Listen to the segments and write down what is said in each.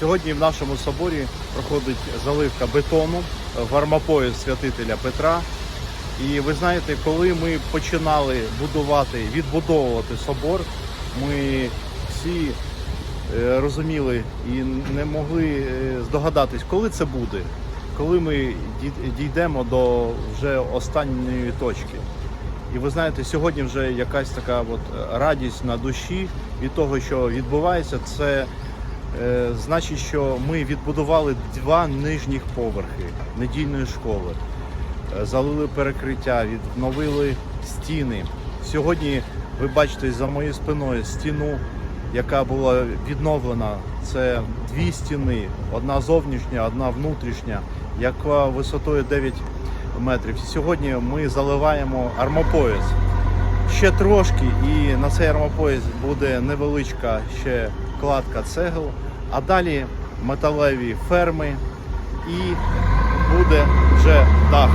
Сьогодні в нашому соборі проходить заливка бетону в армопояс святителя Петра. І ви знаєте, коли ми починали будувати, відбудовувати собор, ми всі е, розуміли і не могли е, здогадатись, коли це буде, коли ми дійдемо до вже останньої точки. І ви знаєте, сьогодні вже якась така от радість на душі від того, що відбувається, це е, значить, що ми відбудували два нижніх поверхи недільної школи, Е, залили перекриття, відновили стіни. Сьогодні ви бачите за моєю спиною стіну, яка була відновлена. Це дві стіни: одна зовнішня, одна внутрішня, яка висотою 9 метрів. Сьогодні ми заливаємо армопояс. Ще трошки, і на цей армопояс буде невеличка ще кладка цегл, а далі металеві ферми і буде вже дах.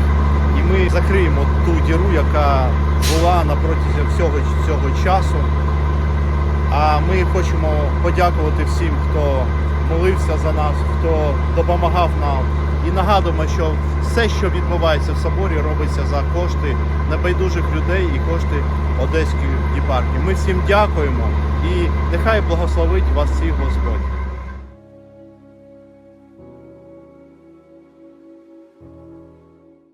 І ми закриємо ту діру, яка була на протязі всього цього часу. А ми хочемо подякувати всім, хто молився за нас, хто допомагав нам. І нагадуємо, що все, що відбувається в соборі, робиться за кошти небайдужих людей і кошти Одеської єпархії. Ми всім дякуємо і нехай благословить вас всіх Господь.